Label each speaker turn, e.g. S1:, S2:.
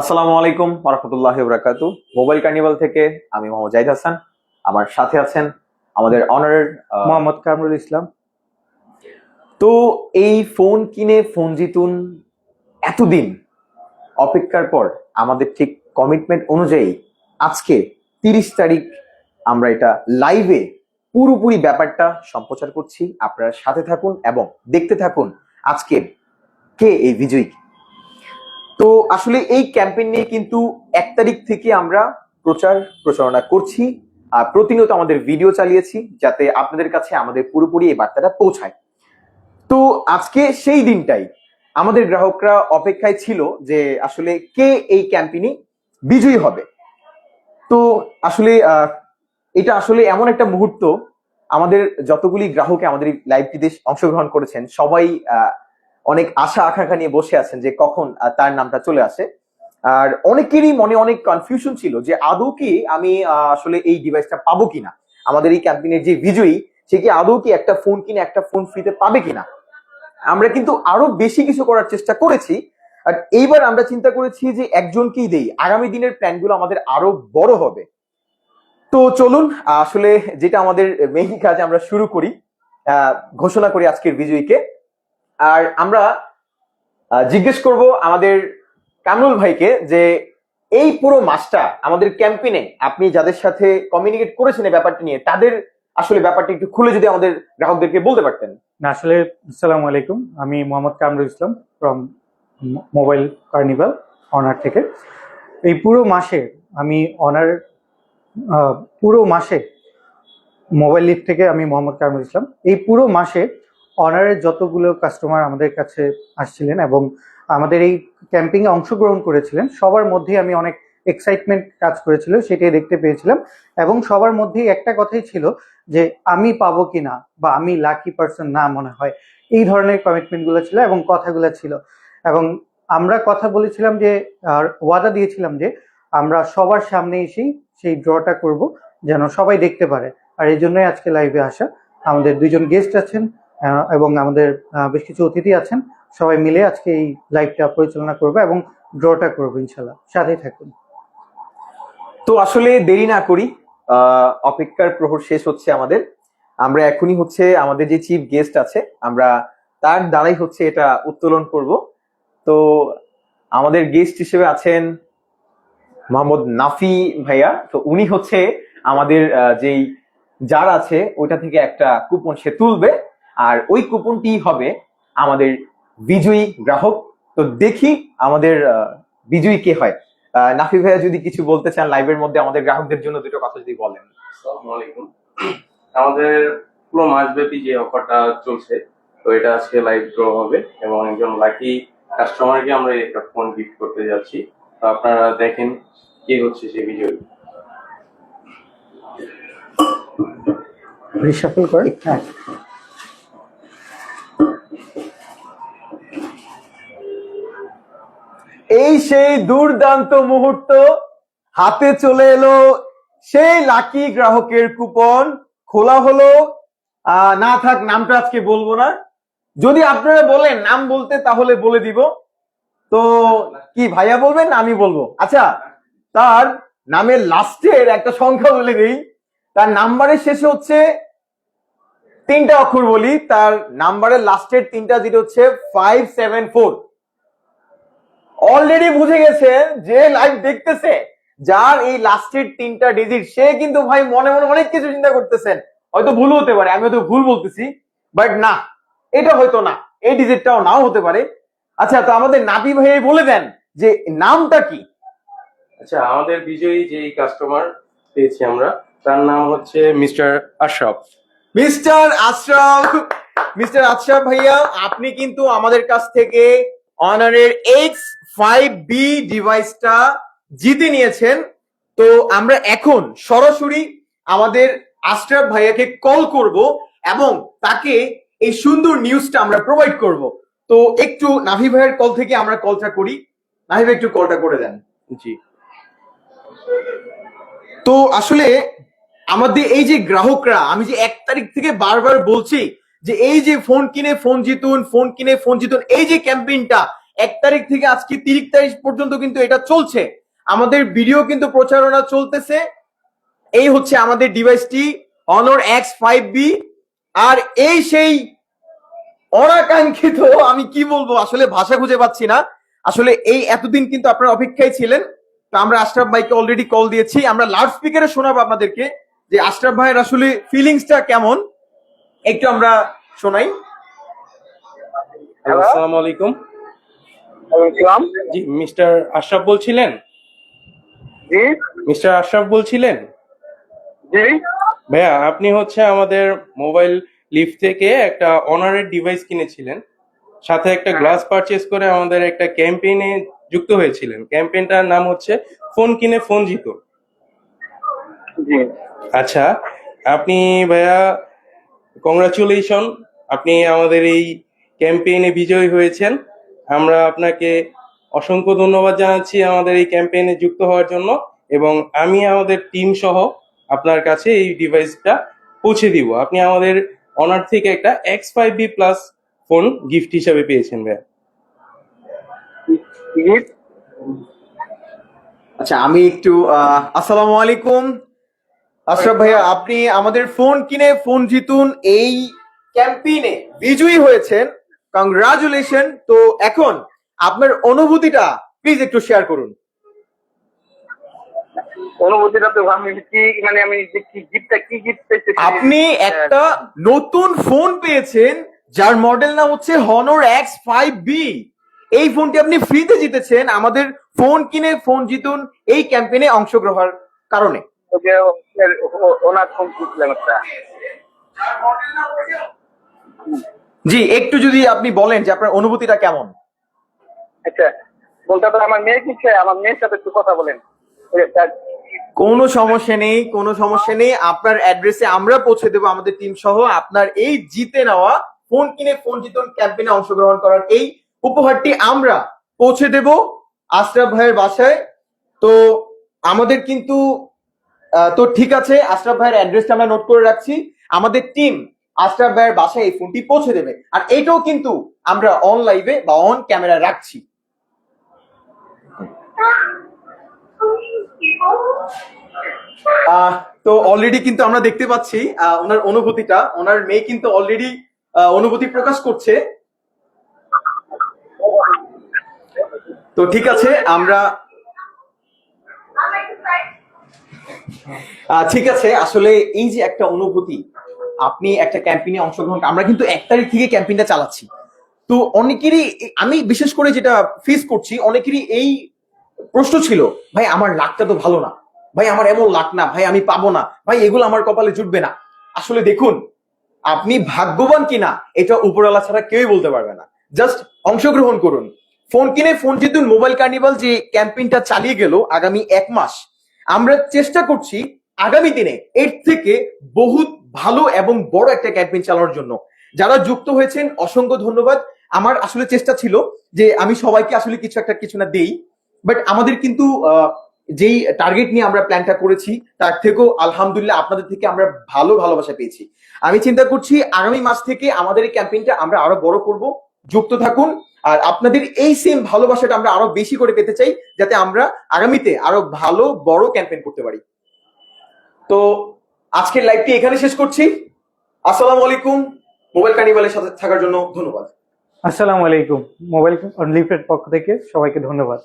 S1: আসসালামু আলাইকুম রহমতুল্লাহ বরাকাতু mobile carnival থেকে আমি মোহাম্মদ জাহিদ হাসান। আমার সাথে আছেন আমাদের অনারের
S2: মোহাম্মদ কামরুল ইসলাম।
S1: তো এই ফোন কিনে ফোন জিতুন এতদিন অপেক্ষার পর আমাদের ঠিক কমিটমেন্ট অনুযায়ী আজকে তিরিশ তারিখ আমরা এটা লাইভে পুরোপুরি ব্যাপারটা সম্প্রচার করছি। আপনারা সাথে থাকুন এবং দেখতে থাকুন আজকে কে এই বিজয়ী তো আসলে এই ক্যাম্পেইন নিয়ে কিন্তু এক তারিখ থেকে আমরা প্রচার প্রচারণা করছি প্রতিনিয়ত আমাদের ভিডিও চালিয়েছি যাতে আপনাদের কাছে আমাদের পুরোপুরি এই বার্তাটা পৌঁছায়। তো আজকে সেই দিনটাই আমাদের গ্রাহকরা অপেক্ষায় ছিল যে আসলে কে এই ক্যাম্পেইনে বিজয়ী হবে। তো আসলে এটা আসলে এমন একটা মুহূর্ত, আমাদের যতগুলি গ্রাহকে আমাদের এই লাইভটিতে অংশগ্রহণ করেছেন, সবাই অনেক আশা আকাঙ্ক্ষা নিয়ে বসে আছেন যে কখন তার নামটা চলে আসে। আর অনেকেরই মনে অনেক কনফিউশন ছিল যে আদৌ কি আমি আসলে এই ডিভাইসটা পাবো কিনা? আমাদের এই ক্যাম্পেইনের যে বিজয়ী, সে কি আদৌ কি একটা ফোন কিনে, একটা ফোন ফ্রিতে পাবে কিনা? আমরা কিন্তু আরও বেশি কিছু করার চেষ্টা করেছি। আর এইবার আমরা চিন্তা করেছি যে একজনকেই দেই। আগামী দিনের প্ল্যানগুলো আমাদের আরও বড় হবে। তো চলুন, আসলে যেটা আমাদের মেইন কাজ আমরা শুরু করি ঘোষণা করি আজকের বিজয়ীকে। আর আমরা জিজ্ঞেস করব আমাদের কামরুল ভাইকে যে এই পুরো মাসটা আমাদের ক্যাম্পেইনে আপনি যাদের সাথে কমিউনিকেট করেছেন এই ব্যাপারটা নিয়ে, তাদের আসলে ব্যাপারটা একটু খুলে যদি আমাদের গ্রাহকদেরকে বলতে পারতেন।
S2: না, আসলে আসসালামু আলাইকুম। আমি Mohammad Kamrul Islam from mobile carnival Honor থেকে। এই পুরো মাসে আমি অনার পুরো মাসে মোবাইল লিফ থেকে আমি মোহাম্মদ কামরুল ইসলাম। এই পুরো মাসে অনারের যতগুলো কাস্টমার আমাদের কাছে আসছিলেন এবং আমাদের এই ক্যাম্পিংয়ে অংশগ্রহণ করেছিলেন, সবার মধ্যেই আমি অনেক এক্সাইটমেন্ট কাজ করেছিল, সেটাই দেখতে পেয়েছিলাম। এবং সবার মধ্যেই একটা কথাই ছিল যে, আমি পাবো কিনা বা আমি লাকি পার্সন না মনে হয়। এই ধরনের কমিটমেন্টগুলো ছিল এবং কথাগুলো ছিল। এবং আমরা কথা বলেছিলাম যে, আর ওয়াদা দিয়েছিলাম যে, আমরা সবার সামনে এসেই সেই ড্রটা করব, যেন সবাই দেখতে পারে। আর এই জন্যই আজকে লাইভে আসা। আমাদের দুজন গেস্ট আছেন এবং আমাদের বেশ কিছু অতিথি আছেন। সবাই মিলে আজকে এই লাইভটা পরিচালনা করব এবং ড্রটা করব ইনশাল্লাহ সাথেই থাকুন।
S1: তো আসলে দেরি না করি অপেক্ষার প্রহর শেষ হচ্ছে আমাদের। আমরা এখনই হচ্ছে আমাদের যে চিফ গেস্ট আছে, আমরা তার দ্বারাই হচ্ছে এটা উত্তোলন করব। তো আমাদের গেস্ট হিসেবে আছেন মোহাম্মদ নাফি ভাইয়া। তো উনি হচ্ছে আমাদের যেই যার আছে, ওইটা থেকে একটা কুপন সে তুলবে। আর ওই কুপনটি হবে আমাদের বিজয়ী গ্রাহক। তো দেখি আমাদের আহ, বিজয়ী কে হয়। আহ, নাফি ভাইয়া যদি কিছু বলতে চান লাইভের মধ্যে আমাদের গ্রাহকদের জন্য দুটো কথা যদি বলেন।
S3: আসসালামু আলাইকুম। আমাদের পুরো মাসব্যাপী যে অফারটা চলছে তো এটা আজকে লাইভ ড্র হবে এবং একজন লাকি কাস্টমারকে আমরা একটা ফোন গিফট করতে যাচ্ছি। তো আপনারা দেখেন কি হচ্ছে সেই বিজয়।
S2: রিসাফল করে? হ্যাঁ
S1: এই সেই দুর্দান্ত মুহূর্ত হাতে চলে এলো সেই লাকি গ্রাহকের কুপন। খোলা হলো। না থাক, নামটা আজকে বলব না। যদি আপনারা বলেন নাম বলতে, তাহলে বলে দিব। তো কি, ভাইয়া বলবেন আমি বলব? আচ্ছা তার নামের লাস্টের একটা সংখ্যা বলে দিই। তার নাম্বারের শেষে হচ্ছে তিনটা অক্ষর বলি। তার নাম্বারের লাস্টের তিনটা জিরো হচ্ছে ফাইভ সেভেন ফোর অলরেডি বুঝে গেছেন যে লাইভ দেখতেছে। যার এই লাস্টের তিনটা ডিজিট সে কিন্তু ভাই মনে মনে অনেক কিছু চিন্তা করতেছেন। হয়তো ভুল হতে পারে আমি হয়তো ভুল বলতেছি বাট না এটা হয়তো না এই ডিজিটটাও নাও হতে পারে। আচ্ছা তো আমাদের নাপি ভাই বলে দেন যে নামটা কি?
S3: আচ্ছা আমাদের বিজয়ী যেই কাস্টমার পেয়েছি আমরা তার নাম হচ্ছে mister Ashraf.
S1: Mister Ashraf mister Ashraf ভাইয়া আপনি কিন্তু আমাদের কাছ থেকে অনারের এক্স ফাইভ বি ডিভাইসটা জিতে নিয়েছেন। তো আমরা এখন সরাসরি আমাদের আশরাফ ভাইয়াকে কল করব এবং তাকে এই সুন্দর নিউজটা আমরা প্রোভাইড করব। তো একটু নাভি ভাইয়ের কল থেকে আমরা কলটা করি। নাভি ভাই একটু কলটা করে দেন।
S3: জি।
S1: তো আসলে আমাদের এই যে গ্রাহকরা আমি যে এক তারিখ থেকে বারবার বলছি যে এই যে ফোন কিনে ফোন জিতুন ফোন কিনে ফোন জিতুন, এই যে ক্যাম্পেইনটা এক তারিখ থেকে আজকে তিরিশ তারিখ পর্যন্ত কিন্তু এটা চলছে। আমাদের ভিডিও কিন্তু প্রচারণা চলতেছে। এই হচ্ছে আমাদের ডিভাইসটি অনর এক্স ফাইভ বি আর এই সেই অনাকাঙ্ক্ষিত, আমি কি বলব, আসলে ভাষা খুঁজে পাচ্ছি না। আসলে এই এতদিন কিন্তু আপনারা অপেক্ষায় ছিলেন। তো আমরা আশরাফ ভাইকে অলরেডি কল দিয়েছি। আমরা লাউড স্পিকারে শোনাবো আপনাদেরকে যে আশরাফ ভাইয়ের আসলে ফিলিংসটা কেমন। একটু আমরা শোনাই।
S3: আসসালামু আলাইকুম।
S4: ইসলাম
S3: জি মিস্টার আশরাফ বলছিলেন?
S4: জি।
S3: মিস্টার আশরাফ বলছিলেন?
S4: জি।
S3: ভাইয়া আপনি হচ্ছে আমাদের মোবাইল লিফট থেকে একটা অনারের ডিভাইস কিনেছিলেন। সাথে একটা গ্লাস পারচেজ করে আমাদের একটা ক্যাম্পেইনে যুক্ত হয়েছিলেন। ক্যাম্পেইনটার নাম হচ্ছে ফোন কিনে ফোন জিতো।
S4: জি।
S3: আচ্ছা আপনি ভাইয়া কংগ্রাচুলেশন আপনি আমাদের এই ক্যাম্পেইনে বিজয়ী হয়েছেন। আমরা আপনাকে অসংখ্য ধন্যবাদ জানাচ্ছি আমাদের এই ক্যাম্পেইনে যুক্ত হওয়ার জন্য এবং আমি আমাদের টিম সহ আপনার কাছে এই ডিভাইসটা পৌঁছে দিব। আপনি আমাদের অনার থেকে একটা X five B plus phone gift হিসাবে পেয়েছেন ভাইয়া।
S1: আচ্ছা আমি একটু আসসালামু আলাইকুম। আশরাফ ভাইয়া আপনি আমাদের ফোন কিনে ফোন জিতুন এই ক্যাম্পেইনে। বিজয়ী হয়েছেন। কংগ্রাচুলেশন তো এখন আপনার অনুভূতিটা প্লিজ একটু শেয়ার করুন।
S4: অনুভূতিটা তো আমি কি মানে আমি যে কি গিফটটা কি গিফট পেয়েছি
S1: আপনি একটা নতুন ফোন পেয়েছেন যার মডেল নাম হচ্ছে হনর এক্স ফাইভ বি এই ফোনটি আপনি ফ্রিতে জিতেছেন। আমাদের ফোন কিনে ফোন জিতুন এই ক্যাম্পেইনে অংশগ্রহণের কারণে।
S4: ওনার একটা।
S1: জি একটু যদি আপনি বলেন যে আপনার অনুভূতিটা কেমন?
S4: আচ্ছা বলতে আমার মেয়ে কিনছে আমার মেয়ের সাথে একটু কথা বলেন।
S1: কোনো সমস্যা নেই কোনো সমস্যা নেই। আপনার অ্যাড্রেসে আমরা পৌঁছে দেবো আমাদের টিম সহ। আপনার এই জিতে নেওয়া ফোন কিনে ফোন জিতুন ক্যাম্পেইনে অংশগ্রহণ করার এই উপহারটি আমরা পৌঁছে দেব। আশরাফ ভাইয়ের বাসায়। তো আমাদের কিন্তু তো ঠিক আছে, আশরাফ ভাইয়ের অ্যাড্রেসটা আমরা নোট করে রাখছি। আমাদের টিম আশরাফ ভাইয়ের বাসায় এই ফোনটি পৌঁছে দেবে। আর এটাও কিন্তু আমরা অন লাইভে বা অন ক্যামেরা রাখছি। তো অলরেডি কিন্তু আমরা দেখতে পাচ্ছি ওনার অনুভূতিটা। ওনার মেয়ে কিন্তু অলরেডি অনুভূতি প্রকাশ করছে। তো ঠিক আছে, আমরা ঠিক আছে, আসলে এই যে একটা অনুভূতি, আপনি একটা ক্যাম্পেইনে অংশগ্রহণ আমরা কিন্তু এক তারিখ থেকে ক্যাম্পেইনটা চালাচ্ছি। তো অনেকেরই, আমি বিশেষ করে যেটা ফেস করছি, অনেকেরই এই প্রশ্ন ছিল, ভাই, আমার লাকটা তো ভালো না। ভাই, আমার এমন লাক না। ভাই, আমি পাবো না। ভাই, এগুলো আমার কপালে জুটবে না। আসলে দেখুন, আপনি ভাগ্যবান কিনা, এটা উপরওয়ালা ছাড়া কেউই বলতে পারবে না। জাস্ট অংশগ্রহণ করুন। ফোন কিনে ফোন জিতুন মোবাইল কার্নিভাল যে ক্যাম্পেইনটা চালিয়ে গেল আগামী এক মাস আমরা চেষ্টা করছি আগামী দিনে এর থেকে বহুত ভালো এবং বড় একটা ক্যাম্পেইন চালানোর জন্য। যারা যুক্ত হয়েছেন, অসংখ্য ধন্যবাদ। আমার আসলে চেষ্টা ছিল যে আমি সবাইকে আসলে কিছু একটা, কিছু না দেই। বাট আমাদের কিন্তু যেই টার্গেট নিয়ে আমরা প্ল্যানটা করেছি, তার থেকেও আলহামদুলিল্লাহ আপনাদের থেকে আমরা ভালো ভালোবাসা পেয়েছি। আমি চিন্তা করছি আগামী মাস থেকে আমাদের এই ক্যাম্পেইনটা আমরা আরও বড় করব। যুক্ত থাকুন। আর আপনাদের এই সেম ভালোবাসাটা আমরা আরও বেশি করে পেতে চাই, যাতে আমরা আগামীতে আরও ভালো, বড় ক্যাম্পেইন করতে পারি। তো আজকের লাইভটি এখানে শেষ করছি। আসসালামু আলাইকুম। মোবাইল কার্নিভালের সাথে থাকার জন্য ধন্যবাদ।
S2: আসসালামু আলাইকুম। মোবাইল লিফের পক্ষ থেকে সবাইকে ধন্যবাদ।